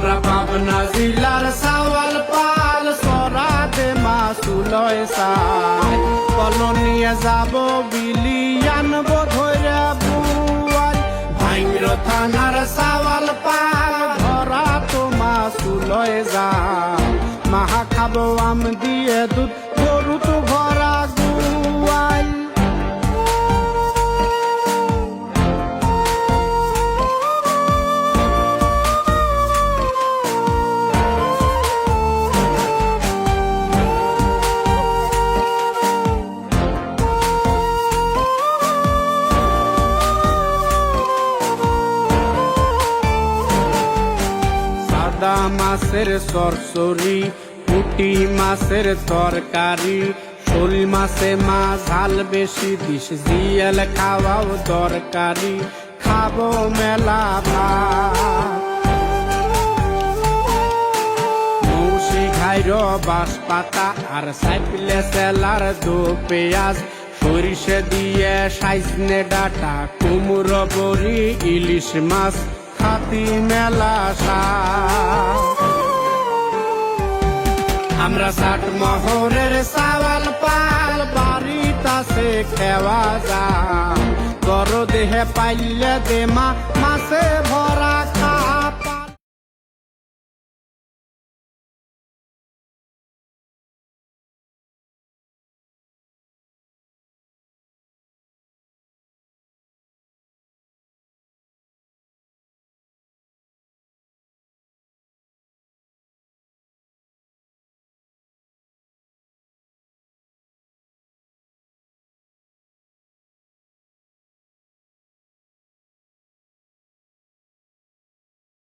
আমরা পাবনা জেলার সাওয়াল পাল সরাতে মাসুলয় সাই কলন নিয়ে যাব বিলিয়ান ধরে বুয়াই ভাইর থানার সাওয়াল পাল ধরা তো মাসুলয় যা মাহা খাব আম দিয়ে দুধ সাদা মাছের সরসরি, পুটি মাছের তরকারি, শোল মাছে মা ঝাল বেশি দিস জিয়াল খাওয়াও দরকারি। খাব মেলা ভাত। মৌসি ঘাইর বাঁশ পাতা আর সাইপিলে সেলার দো পেঁয়াজ। সরিষে দিয়ে সাইজনে ডাটা, কুমড়ো বড়ি, ইলিশ মাছ খাতি মেলা আমরা ষাট মহরের সাওয়াল পাল বাড়িতাছে খেওয়া যা গর দেহে পাইলে দে মা মাসে ভরা